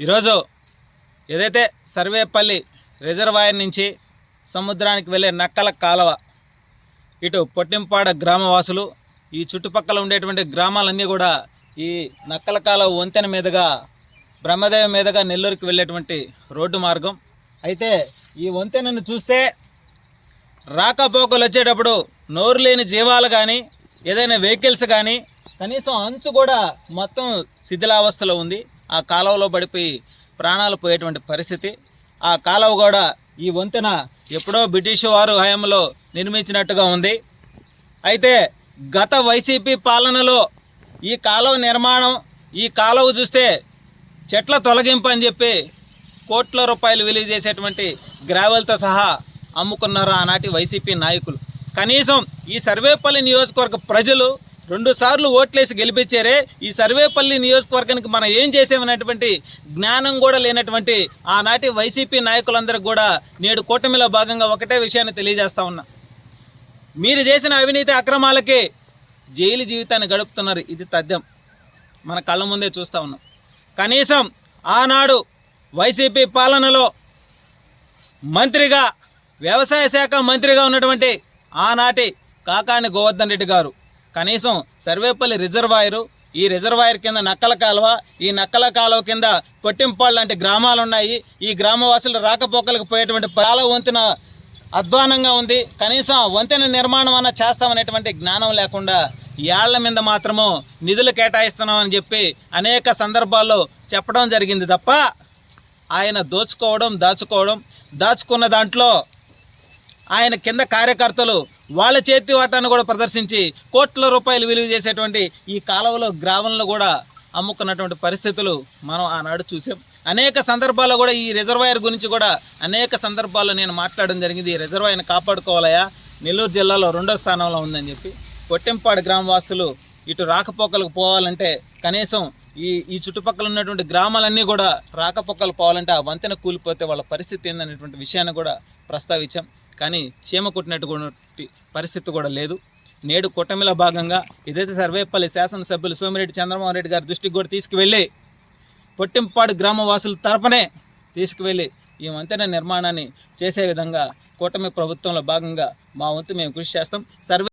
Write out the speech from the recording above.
ఈరోజు ఏదైతే సర్వేపల్లి రిజర్వాయర్ నుంచి సముద్రానికి వెళ్ళే నక్కల కాలవ ఇటు పొట్టింపాడ గ్రామవాసులు ఈ చుట్టుపక్కల ఉండేటువంటి గ్రామాలన్నీ కూడా ఈ నక్కల కాలువ వంతెన మీదుగా బ్రహ్మదేవి మీదుగా నెల్లూరుకి వెళ్ళేటువంటి రోడ్డు మార్గం. అయితే ఈ వంతెనను చూస్తే రాకపోకలు వచ్చేటప్పుడు నోరు లేని జీవాలు కానీ ఏదైనా వెహికల్స్ కానీ కనీసం అంచు కూడా మొత్తం శిథిలావస్థలో ఉంది. ఆ కాలువలో పడిపోయి ప్రాణాలు పోయేటువంటి పరిస్థితి. ఆ కాలువ కూడా ఈ వంతెన ఎప్పుడో బ్రిటిష్ వారు హయాంలో నిర్మించినట్టుగా ఉంది. అయితే గత వైసీపీ పాలనలో ఈ కాలువ నిర్మాణం ఈ కాలువ చూస్తే చెట్ల తొలగింపు అని చెప్పి కోట్ల రూపాయలు విలువ చేసేటువంటి గ్రావెల్తో సహా అమ్ముకున్నారు ఆనాటి వైసీపీ నాయకులు. కనీసం ఈ సర్వేపల్లి నియోజకవర్గ ప్రజలు రెండు సార్లు ఓట్లేసి గెలిపించారే. ఈ సర్వేపల్లి నియోజకవర్గానికి మనం ఏం చేసామనేటువంటి జ్ఞానం కూడా లేనటువంటి ఆనాటి వైసీపీ నాయకులందరికీ కూడా నేడు కూటమిలో భాగంగా ఒకటే విషయాన్ని తెలియజేస్తా ఉన్నా. మీరు చేసిన అవినీతి అక్రమాలకే జైలు జీవితాన్ని గడుపుతున్నారు. ఇది తథ్యం. మన కళ్ళ ముందే చూస్తా ఉన్నాం. కనీసం ఆనాడు వైసీపీ పాలనలో మంత్రిగా వ్యవసాయ శాఖ మంత్రిగా ఉన్నటువంటి ఆనాటి కాకాని గోవర్ధన్ రెడ్డి గారు కనీసం సర్వేపల్లి రిజర్వాయరు ఈ రిజర్వాయర్ కింద నక్కల కాలువ ఈ నక్కల కాలువ కింద కొట్టింపాళ్ళు లాంటి గ్రామాలు ఉన్నాయి ఈ గ్రామవాసులు రాకపోకలకు పోయేటువంటి పాల వంతెన అధ్వానంగా ఉంది. కనీసం వంతెన నిర్మాణం అన్న చేస్తామనేటువంటి జ్ఞానం లేకుండా ఏళ్ళ మీద మాత్రము నిధులు కేటాయిస్తున్నామని చెప్పి అనేక సందర్భాల్లో చెప్పడం జరిగింది తప్ప ఆయన దోచుకోవడం దాచుకోవడం దాచుకున్న దాంట్లో ఆయన కింద కార్యకర్తలు వాళ్ళ చేతి వాటాన్ని కూడా ప్రదర్శించి కోట్ల రూపాయలు విలువ చేసేటువంటి ఈ కాలువలో గ్రామంలో కూడా అమ్ముకున్నటువంటి పరిస్థితులు మనం ఆనాడు చూసాం. అనేక సందర్భాల్లో కూడా ఈ రిజర్వాయర్ గురించి కూడా అనేక సందర్భాల్లో నేను మాట్లాడడం జరిగింది. ఈ రిజర్వాయర్ని కాపాడుకోవాలయా నెల్లూరు జిల్లాలో రెండో స్థానంలో ఉందని చెప్పి కొట్టెంపాడు గ్రామవాసులు ఇటు రాకపోకలకు పోవాలంటే కనీసం ఈ ఈ చుట్టుపక్కల ఉన్నటువంటి గ్రామాలన్నీ కూడా రాకపోకలు పోవాలంటే ఆ వంతెన కూలిపోతే వాళ్ళ పరిస్థితి ఏందనేటువంటి విషయాన్ని కూడా ప్రస్తావించాం. కానీ చీమ కొట్టినటువంటి పరిస్థితి కూడా లేదు. నేడు కూటమిలో భాగంగా ఇదైతే సర్వేపల్లి శాసనసభ్యులు సోమిరెడ్డి చంద్రమోహన్ రెడ్డి గారి దృష్టికి కూడా తీసుకువెళ్ళి పొట్టింపాడు గ్రామవాసుల తరపునే తీసుకువెళ్ళి ఈ వంతెన నిర్మాణాన్ని చేసే విధంగా కూటమి ప్రభుత్వంలో భాగంగా మా వంతు మేము కృషి చేస్తాం. సర్వే